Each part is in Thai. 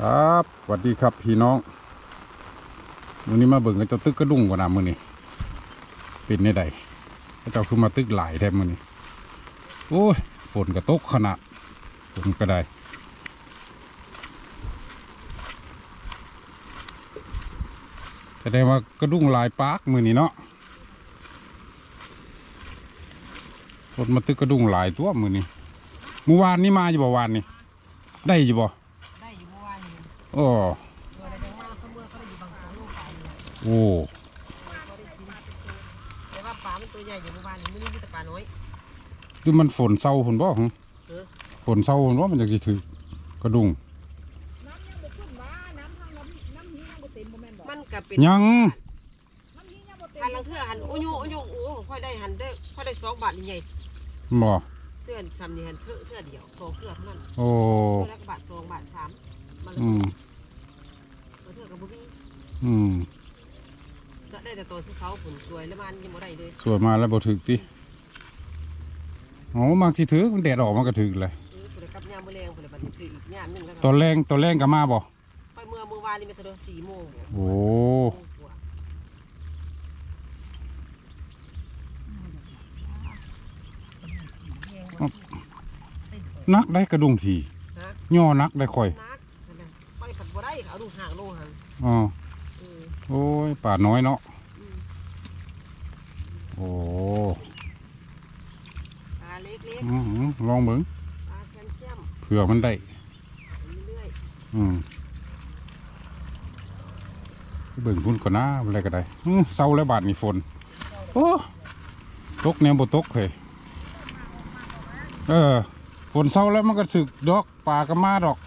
ครับสวัสดีครับพี่น้องวันนี้มาเบิ่งกันเจ้าตึกกระดุงกว่านามือนี่เป็นในใดเจ้าคือมาตึกหลายแทบมือนี่โอ้ยฝนกระตกขนาดฝนก็ได้แสดงว่ากระดุงหลายปากมือนี่เนาะฝนมาตึกกระดุงหลายตัวมือนี่เมื่อวานนี้มาอยู่บ่วานนี่ได้อยู่บ่ ได้อยู่เมื่อวานนี้ โอ้เมื่อไรจังว่าเขาเมื่อเขาได้อยู่บางของลูกปลาอยู่โอ้เขาได้กินแต่ว่าปลามันตัวใหญ่อยู่เมื่อวานนี้ไม่ได้มีแต่ปลาน้อยคือมันฝนเศร้าฝนบ่หึเออฝนเศร้าฝนว่ามันจะสิถือกระดุงน้ำยังบ่ขึ้นว่าน้ำทางน้ำน้ำนี้ยังบ่เต็มบ่แม่นบ่มันก็เป็นยังน้ำนี้ยังบ่เต็มหันหลังเทื่อหันโอ้ยโอ้ยโอ้ค่อยได้หันได้ค่อยได้สองบาทนี่ใหญ่บ่เทื่อซ้ำนี่หันเทื่อเทื่อเดียวสองเทื่อเท่านั้นโอ้เทื่อละก็บาทสองบาทสามมันอืมเทื่อกับบุบี้ อืม ก็ได้ แต่ตอนที่เขาผลสวยแล้วมันยังบ่ได้เลยสวยมาแล้วบ่ถึกติโอ้มากสิถือมันแดดออกมันก็ถึกเลยเออผลกับยามมื้อแรงผลบัดนี้คืออีกยามหนึงแล้วตอนแรงตอนแรงก็มาบ่ไปเมื่อเมื่อวานนี่มันเท่าสี่โมงโอ้กว่านักได้กระดุงทีฮะย่อนักได้ค่อยนักนั่นน่ะไปผัดบ่ได้เขาดูห่างโลห่างอ๋อเออ โอ้ยป่าน้อยเนาะ อืม โอ้ ป ลาเล็กอื้อหือลองเบิ่งๆปลาแคลเซียมเผื่อมันได้เรื่อยอืมเบิ่งพุ่นก่อนนะอะไรก็ได้อื้อเศร้าแล้วบาดนี่ฝนโอ้ตกแนวบ่ตกเคยเออฝนเศร้าแล้วมันก็สึกดอกป่าก็มาดอก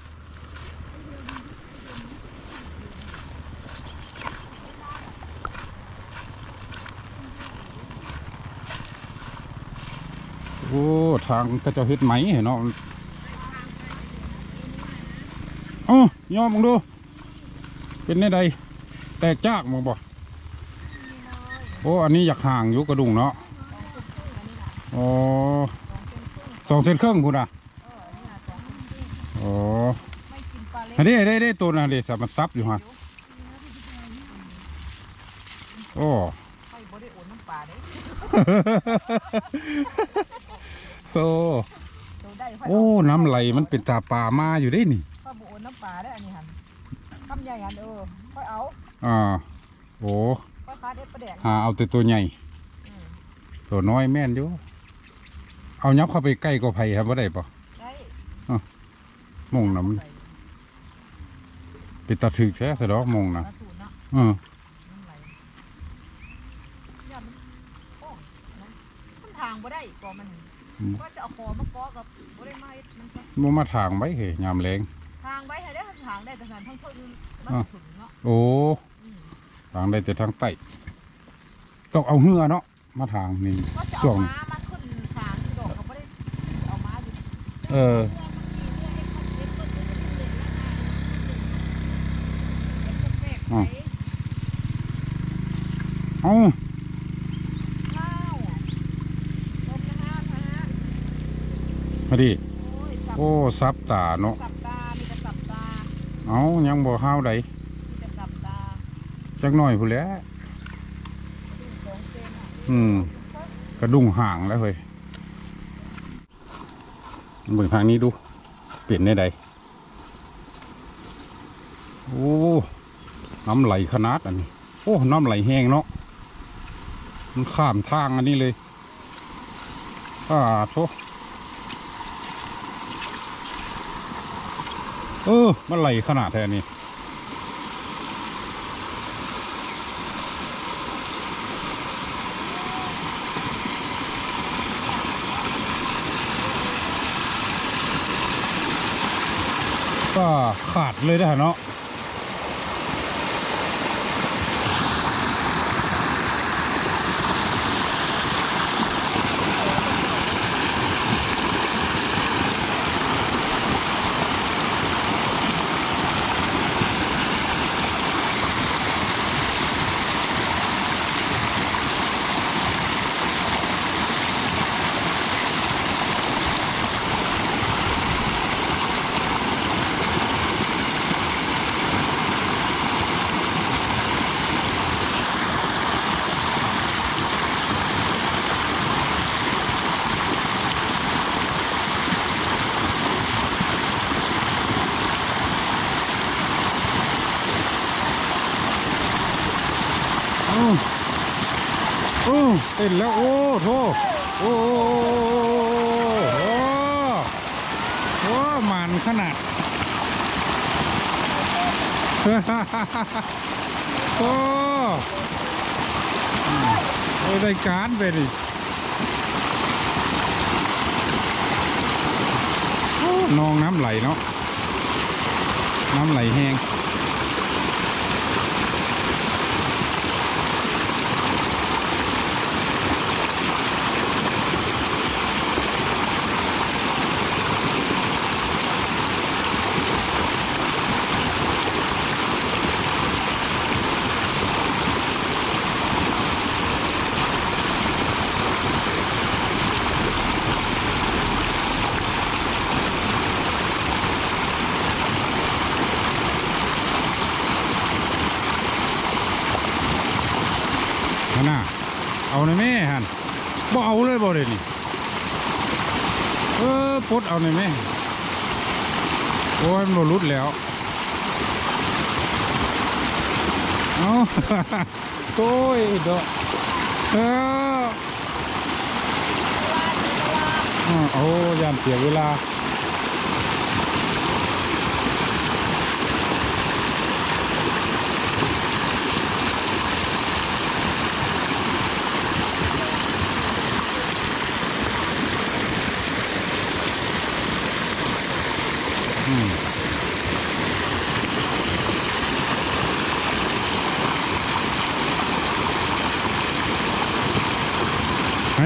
อ้ ทางก็เจะเฮ็ดไหมเห็นเนาะเอ้ายอมมึงดู เป็นในใดแตกจากมึงบ่โอ้ อันนี้อยากห่างอยู่กระดุงเนาะโอ้สองเซนครึ่งพูดอะโอ้ไม่กินปลาเล็กอันนี้ได้ได้ตัวน่ะเดี๋ยวมันซับอยู่ฮะโอ้ ไปบ่ได้โอนน้ำปลาเด้ โอ้ตัวได้ค่อยโอ้น้ำไหลมันเป็นตาปลามาอยู่ได้นี่ค่อยบ่โอนน้ำปลาได้อันนี้หั่นคำใหญ่หั่นเออค่อยเอาอ่าโอ้ค่อยคาดเด็ดประแดกหาเอาแต่ตัวใหญ่อืมตัวน้อยแม่นอยู่เอายับเข้าไปใกล้ก็ไผ่ครับว่าได้ปะได้มงน้ำเป็นตาถึกแท้สะดอกมงปนะลาสูตรเนาะเออน้ำไหลย่ามันโอ้นะมันทางบ่ได้ก็มัน ก็จะเอาคอมาเกาะกับบ่ได้มาเฮ็ดมันก็มมาทางไว้เหยยามแรงทางไว้ให้ได้ทางได้แต่ทางทั้งเพิ่นมันอะถึงเนาะโอ้อืมทางได้แต่ทางใต้ต้องเอาเหือเนาะมาทางนี่ก็จะส่วเอาง ม้ามาขึ้นทางที่ดอกเขาบ่ได้เอาม้าอยู่เอออ๋อเอาพอดี โอ้ซับตาเนาะสับตามีแต่สับตาเอายังบ่ห้าวใดมีแต่สับตาจักหน่อยผู้นแหล้วดูสองเซนอะอืม กระดุงห่างแล้วเฮ้ยเบิ่งทางนี้ดู เปลี่ยนได้ใดโอ้ น้ำไหลขนาดอันนี้ โอ้ น้ำไหลแห้งเนาะ มันข้ามทางอันนี้เลยอ่าโถ เออ มันไหลขนาดแท้นี่ก็ขาดเลยได้เนาะ โอ้เต้นแล้ว โอ้โถโอ้โอ้โอ้โอ้มันขนาดโอ้โอ้ได้การไปดินองน้ำไหลเนาะน้ำไหลแห้ง ในอยแม่ฮันบ่เอาเลยบ่เดี๋ยนี้เออปลดเอาในอยแม่โอ้ยมันบ่รุดแล้วเอาโอ้ยดอกเอออ้าวโอ้ยานเสียเวลา มา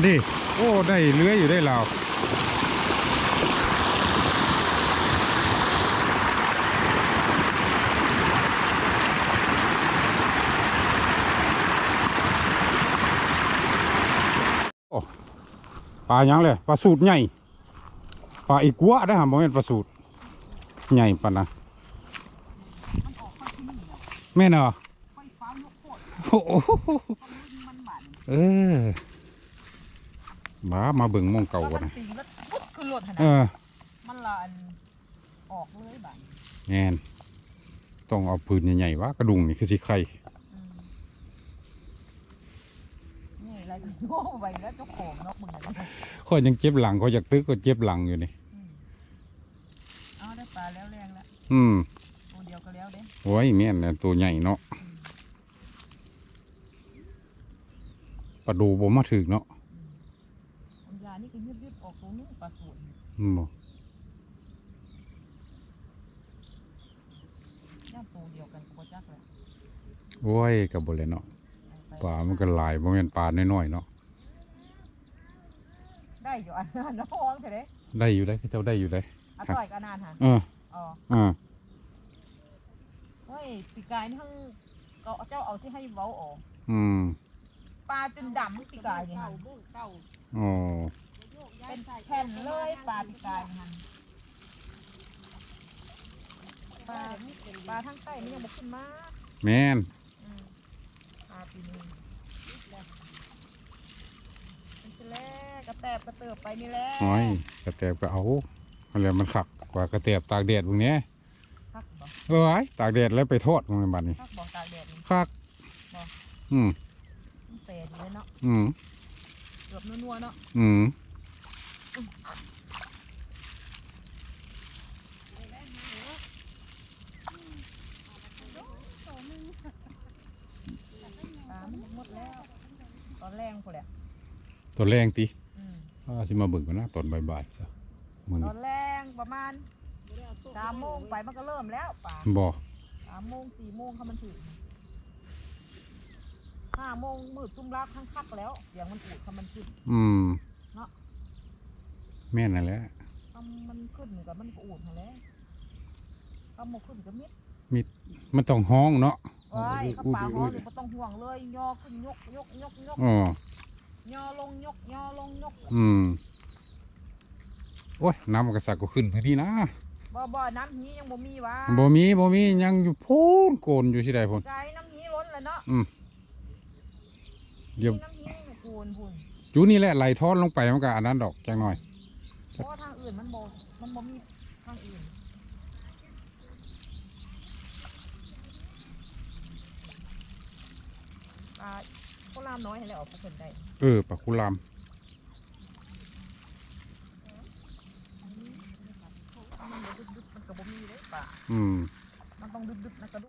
ดิ โอ้ ได้เลื้อยอยู่ได้เราวปลาหยังเลยปลาสูตรใหญ่ปลาอีกัวได้หาบ่แม่นปลาสูตร ใหญ่ปะนะมันออกข้างที่นี่อะแม่นเหรอไฟฟ้ายกโคตรโอ้โหทำให้มันบาดเออมามาเบิ่งหมองเก่าพอกันมันนะตีแล้วปุ๊บคือรถหันเอนะอมันละอันออกเลยบาดแงนต้องเอาปืนใหญ่ๆวะกระดุงนี่คือสิไข่อืมนี่อะไรก็โง่ไปแล้วเจ้าของเนกมึงอะเนี่ยข้อยยังเจ็บหลังข้อยอยากตึกก็เจ็บหลังอยู่นี่ อืมเอาได้ปลา แล้วแรงแล้วอืมตัวเดียวก็แล้วเด้โอ้ยแม่นนะตัวใหญ่เนาะอืมปลาดูบ่มาถึกเนาะอืมยานี่ก็ยืดๆออกตรงนี้ปลาสวนอืมบ่ย่างตัวเดียวกันก็บ่จักแหละโอ้ยก็บ่เลยเนาะไปปลามันก็หลายบ่แม่นปลาน้อยๆเนาะได้อยู่อันนั้นน้องเถอะเด้ได้อยู่ได้เจ้าได้อยู่ได้อะต่อยกันนานฮะเออ อ๋ออ่าเฮ้ยปีกายนี่ทั้งก็เจ้าเอาที่ให้เว้าออกอืมปลาจนดำปีกายนี่ฮะอ๋อเป็นแผ่นเลยปลาปีกายนี่ฮะปลาปลาทั้งใต้มันยังบกขึ้นมาแม่นอืมปลาปีนี้มันจะแลกระแตบกระเติบไปนี่แหละโอ้ยกระแตบก็เอา อะไรมันขักกว่ากระแตบตากแดดพวกเนี้ยพักบ่เอ้ยตากแดดแล้วไปทอดมันในบัดนี้พักบ่ตากแดดนี่คักบ่อืมมันเตะอยู่เลยเนาะอืมเกือบนัวๆเนาะอืมปลามันหมดแล้ว ตอนแรงพอแหละตอนแรงติอืมว่าสิมาเบิ่งกันนะตอนบ่ายๆซะมื้อตนี้ อนแรง ประมาณสามโมงไปมันก็เริ่มแล้วป่าบ่สามโมงสี่โมงเขามันถึงห้าโมงมืดตุ้มรักทั้งคักแล้วเสียงมันอูดเขามันขึ้นอืมเนาะแม่นนั่นแหละทำมันขึ้นกับมันก็อูดมาแล้วถ้าโมขึ้นก็มิดมันต้องห้องเนาะไว้เขาป่าหอนี่ก็ต้องห่วงเลยยอขึ้นยกยกยกยกอ๋อยอลงยกยอลงยก อืม โอ้ยน้ำมันก็สักก็ขึ้นทันทีนะบ่บ่น้ำหียังบ่มีวะบ่มีบ่มียังอยู่พูนโกนอยู่สิได้พุ่นใจน้ำหีล้นเลยเนาะอืมเดี๋ยวมีน้ำหีกูนพุ่นจูนี่แหละไหลทอดลงไปมันก็อันนั้นดอกจังหน่อยเพราะว่าทางอื่นมันบ่มันบ่มีทางอื่นปลาเขาลามน้อยให้แล้วออกมาเพิ่นได้เออปลาคุลาม มันบ่ดึกๆ